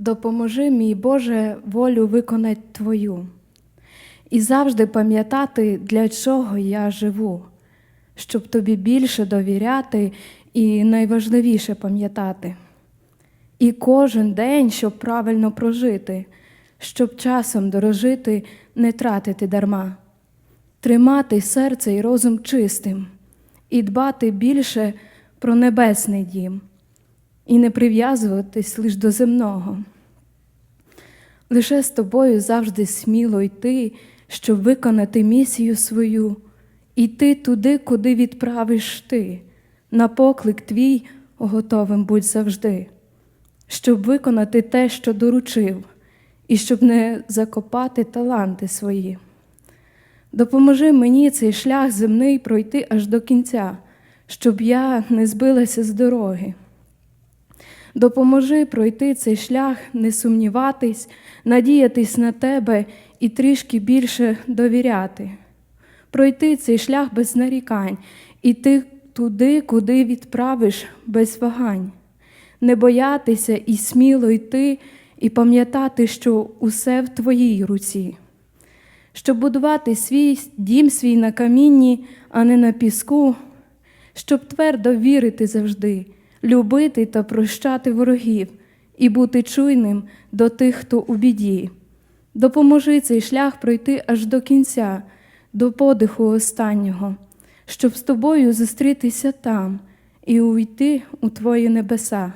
Допоможи, мій Боже, волю виконать Твою. І завжди пам'ятати, для чого я живу, щоб тобі більше довіряти і найважливіше пам'ятати. І кожен день, щоб правильно прожити, щоб часом дорожити, не тратити дарма, тримати серце і розум чистим, і дбати більше про небесний дім, і не прив'язуватись лиш до земного. Лише з тобою завжди сміло йти, щоб виконати місію свою, іти туди, куди відправиш ти, на поклик твій готовим будь завжди, щоб виконати те, що доручив, і щоб не закопати таланти свої. Допоможи мені цей шлях земний пройти аж до кінця, щоб я не збилася з дороги. Допоможи пройти цей шлях, не сумніватись, надіятись на тебе і трішки більше довіряти, пройти цей шлях без нарікань, іти туди, куди відправиш без вагань, не боятися і сміло йти, і пам'ятати, що усе в твоїй руці, щоб будувати свій дім свій на камінні, а не на піску, щоб твердо вірити завжди, любити та прощати ворогів і бути чуйним до тих, хто у біді. Допоможи цей шлях пройти аж до кінця, до подиху останнього, щоб з тобою зустрітися там і увійти у твої небеса.